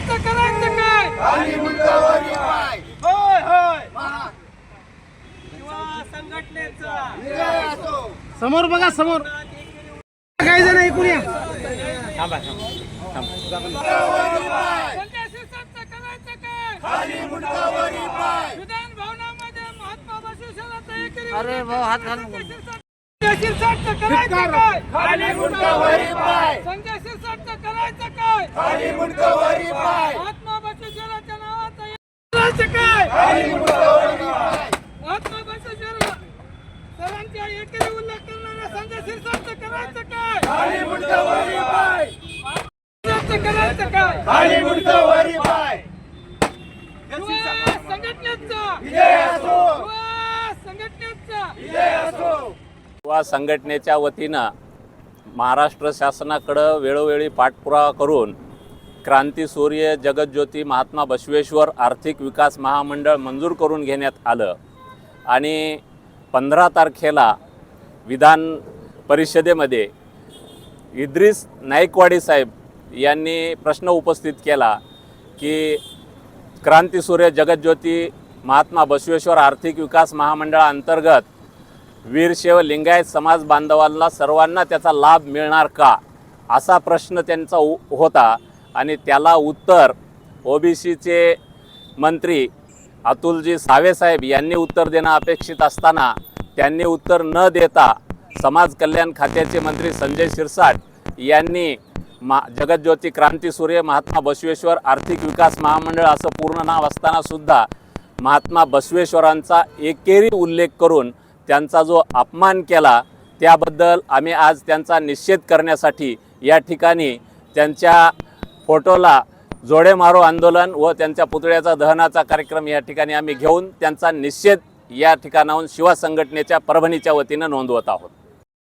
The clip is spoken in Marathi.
शिरसाटचं करायचं काय? खाली मुंडावरी पाय. होय होय. महा युवा संघटनेचा. विजय असो. समोर बघा समोर. काही जण ऐकून या. करायचं एक अरे भाऊ हात घाल संजय करायचं काय? खाली मुंडावरी पाय संजय शिरसाटचं करायचं काय खाली मुंडावरी पाय. महात्मा बसवेश्वराच्या नावाचं एक करायचं काय? खाली मुंडावरी पाय. महात्मा बसवेश्वर सरांच्या एकेरी उल्लेख करणाऱ्या संजय शिरसाटचं करायचं काय? खाली मुंडावरी पाय. शिरसाटचं करायचं काय? खाली मुंडावरी पाय. युवा संघटनेचा. विजय असो. युवा संघटनेचा. विजय असो. युवा संघटनेच्या वतीनं महाराष्ट्र शासनाकडं वेळोवेळी पाठपुरावा करून क्रांतीसूर्य जगज्योती महात्मा बसवेश्वर आर्थिक विकास महामंडळ मंजूर करून घेण्यात आलं. आणि पंधरा तारखेला विधान परिषदेमध्ये इद्रिस नाईकवाडी साहेब यांनी प्रश्न उपस्थित केला की क्रांतीसूर्य जगज्योती महात्मा बसवेश्वर आर्थिक विकास महामंडळाअंतर्गत वीरशैव लिंगायत समाज बांधवांना सर्वांना त्याचा लाभ मिळणार का? असा प्रश्न त्यांचा उ होता. आणि त्याला उत्तर ओबीसीचे मंत्री अतुलजी सावेसाहेब यांनी उत्तर देणं अपेक्षित असताना त्यांनी उत्तर न देता समाज कल्याण खात्याचे मंत्री संजय शिरसाट यांनी मा जगज्योती क्रांतीसूर्य महात्मा बसवेश्वर आर्थिक विकास महामंडळ असं पूर्ण नाव असतानासुद्धा महात्मा बसवेश्वरांचा एकेरी उल्लेख करून त्यांचा जो अपमान केला त्याबद्दल आम्ही आज त्यांचा निषेध करण्यासाठी या ठिकाणी त्यांच्या फोटोला जोडे मारो आंदोलन व त्यांच्या पुतळ्याचा दहनाचा कार्यक्रम या ठिकाणी आम्ही घेऊन त्यांचा निषेध या ठिकाणाहून शिवा संघटनेच्या परभणीच्या वतीनं नोंदवत आहोत.